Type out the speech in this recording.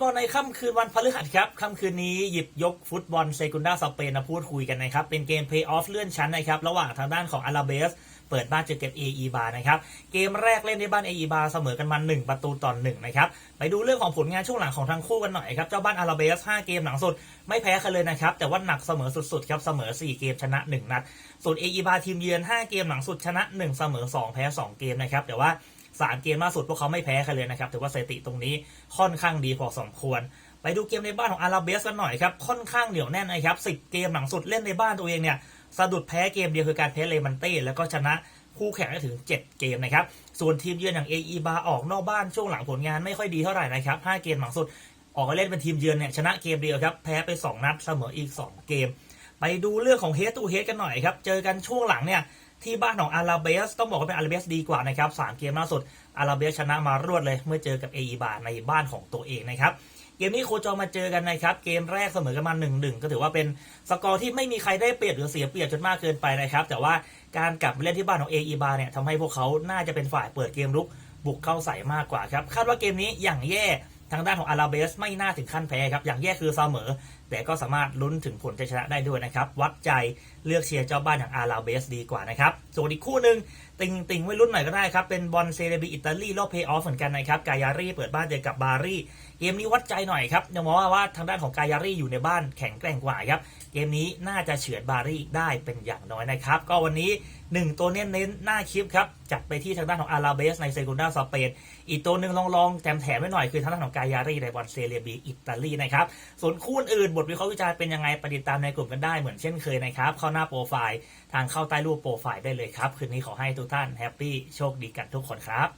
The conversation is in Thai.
บอลในค่ำคืนวันพฤหัสครับค่ำคืนนี้หยิบยกฟุตบอลเซกุนดาสเปนมาพูดคุยกันนะครับ เป็นเกมเพย์ออฟเลื่อนชั้นนะครับ ระหว่างทางด้านของอาราเบส เปิดบ้านเจอกับเออีบานะครับ เกมแรกเล่นในบ้านเออีบาเสมอกันมา1ประตูต่อ1นะครับ ไปดูเรื่องของผลงานช่วงหลังของทั้งคู่กันหน่อยครับ เจ้าบ้านอาราเบส 5 เกมหลังสุด ไม่แพ้กันเลยนะครับ แต่ว่าหนักเสมอสุดๆครับเสมอ 4 เกมชนะ 1 นัด ส่วนเออีบาทีมเยือน 5 เกมหลังสุดชนะ 1 เสมอ 2 แพ้ 2 เกมนะครับแต่ว่า สามเกมล่าสุดพวกเขาไม่แพ้ใครเลยนะครับถือว่าสถิติตรงนี้ค่อนข้างดีพอสมควร ไปดูเกมในบ้านของอาราเบสกันหน่อยครับค่อนข้างเหนียวแน่นนะครับสิบเกมหลังสุดเล่นในบ้านตัวเองเนี่ยสะดุดแพ้เกมเดียวคือการแพ้เลมันเต้แล้วก็ชนะคู่แข่งได้ถึง 7 เกมนะครับส่วนทีมเยือนอย่างเออีบาออกนอกบ้านช่วงหลังผลงานไม่ค่อยดีเท่าไหร่นะครับ5เกมหลังสุดออกมาเล่นเป็นทีมเยือนเนี่ยชนะเกมเดียวครับแพ้ไป 2 นัดเสมออีก 2 เกม ไปดูเรื่องของเฮดตูเฮดกันหน่อยครับ เจอกันช่วงหลังเนี่ยที่บ้านของอาราเบสต้องบอกว่าเป็นอาราเบสดีกว่านะครับสามเกมล่าสุดอาราเบสชนะมารวดเลย เมื่อเจอกับเอบาในบ้านของตัวเองนะครับเกมนี้โคจรมาเจอกันนะครับ เกมแรกเสมอกันมา1นหนึ่งก็ถือว่าเป็นสกอร์ที่ไม่มีใครได้เปรียบหรือเสียเปรียบจนมากเกินไปนะครับ แต่ว่าการกลับมาเล่นที่บ้านของเอบาเนี่ยทำให้พวกเขาน่าจะเป็นฝ่ายเปิดเกมรุกบุกเข้าใส่มากกว่าครับ คาดว่าเกมนี้อย่างแย่ ทางด้านของอาราเบสไม่น่าถึงขั้นแพ้ครับ อย่างแย่คือเสมอ แต่ก็สามารถลุ้นถึงผลชัยชนะได้ด้วยนะครับ วัดใจเลือกเชียร์เจ้าบ้านอย่างอาราเบสดีกว่านะครับ ส่วนอีกคู่หนึ่ง ติงติงไว้ลุ้นหน่อยก็ได้ครับ เป็นบอลเซเรบีอิตาลีรอบเพย์ออฟเหมือนกันนะครับกายารีเปิดบ้านเจอกับบารีเกมนี้วัดใจหน่อยครับยังมองว่าทางด้านของกายารีอยู่ในบ้านแข็งแกร่งกว่าครับเกมนี้น่าจะเฉือนบารีได้เป็นอย่างน้อยนะครับ ก็วันนี้ 1 ตัวเน้นๆหน้าคลิปครับจัดไปที่ทางด้านของอาราเบสในเซกุนดาสเปนอีกตัวหนึ่งลองๆแถมแถมไว้หน่อยคือทางด้านของกายารีในบอลเซเรียบีอิตาลีนะครับส่วนคู่อื่นบทวิเคราะห์วิจารณ์เป็นยังไงปติตามในกลุ่มกันได้เหมือนเช่นเคยนะครับเข้าหน้าโปรไฟล์ทางเข้าใต้รูปโปรไฟล์ได้เลยครับคืนนี้ขอให้ทุกท่านแฮปปี้โชคดีกันทุกคนครับ